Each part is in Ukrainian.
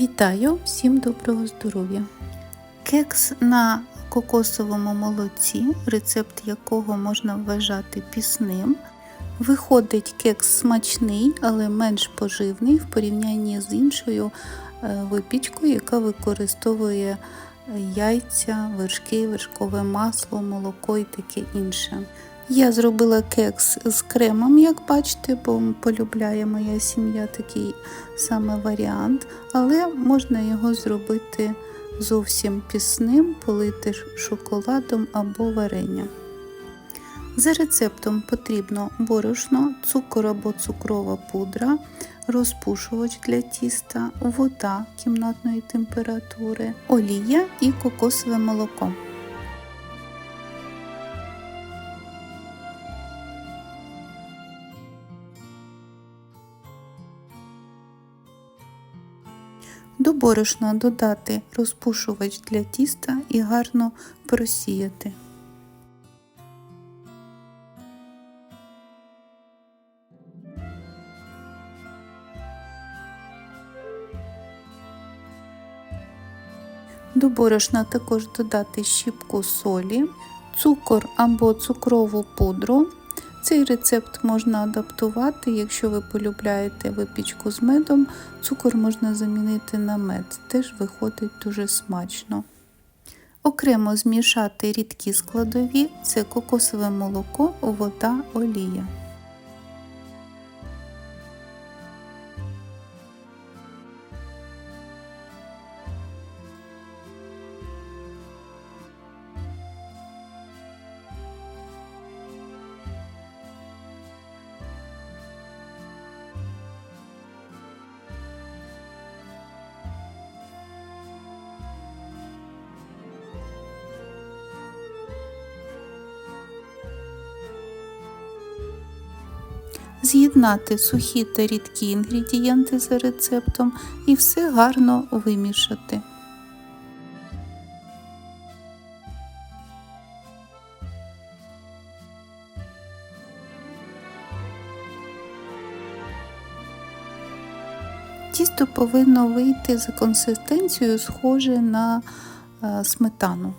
Вітаю всім доброго здоров'я! Кекс на кокосовому молоці, рецепт якого можна вважати пісним. Виходить кекс смачний, але менш поживний в порівнянні з іншою е, випічкою, яка використовує яйця, вершки, вершкове масло, молоко і таке інше. Я зробила кекс з кремом, як бачите, бо полюбляє моя сім'я такий саме варіант, але можна його зробити зовсім пісним, полити шоколадом або варенням. За рецептом потрібно борошно, цукор або цукрова пудра, розпушувач для тіста, вода кімнатної температури, олія і кокосове молоко. До борошна додати розпушувач для тіста і гарно просіяти. До борошна також додати щіпку солі, цукор або цукрову пудру. Цей рецепт можна адаптувати, якщо ви полюбляєте випічку з медом, цукор можна замінити на мед, теж виходить дуже смачно. Окремо змішати рідкі складові це кокосове молоко, вода, олія. З'єднати сухі та рідкі інгредієнти за рецептом і все гарно вимішати. Тісто повинно вийти за консистенцією схоже на е, сметану.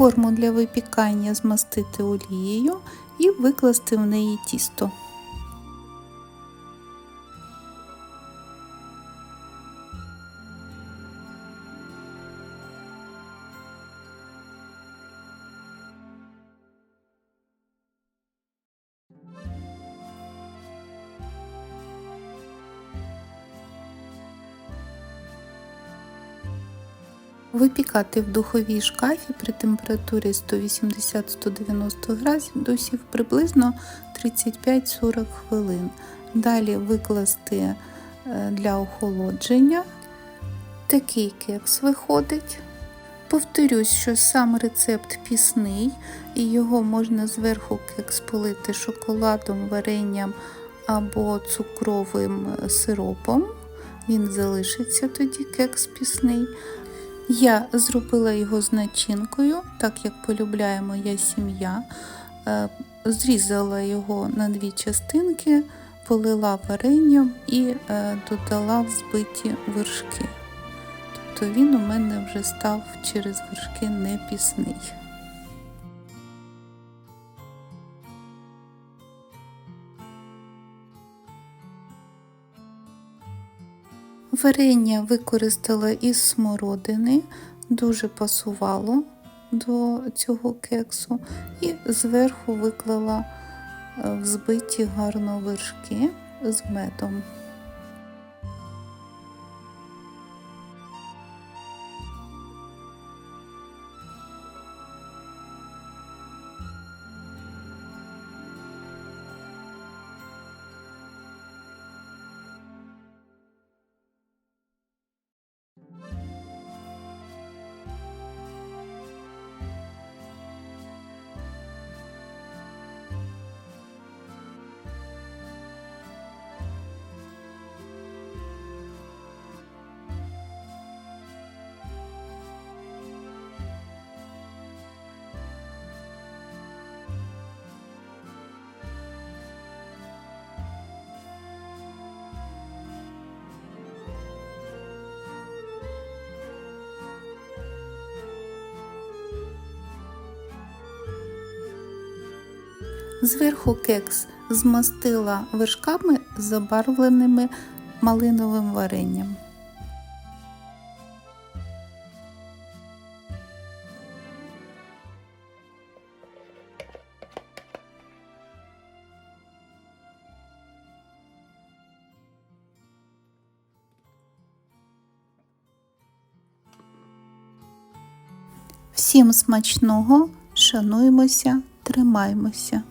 Форму для випікання змастити олією і викласти в неї тісто. Випікати в духовій шкафі при температурі 180-190 градусів приблизно 35-40 хвилин. Далі викласти е, для охолодження. Такий кекс виходить. Повторюсь, що сам рецепт пісний, і його можна зверху кекс полити шоколадом, варенням або цукровим сиропом. Він залишиться тоді кекс пісний. Я зробила його з начинкою, так як полюбляє моя сім'я. Е, зрізала його на дві частинки, полила варенням і е, додала взбиті вершки. Тобто він у мене вже став через вершки не пісний. Варення використала із смородини, дуже пасувало до цього кексу, і зверху виклала е, взбиті гарно вершки з медом. Зверху кекс змастила вершками забарвленими малиновим варенням. Всім смачного, шануємося, тримаймося.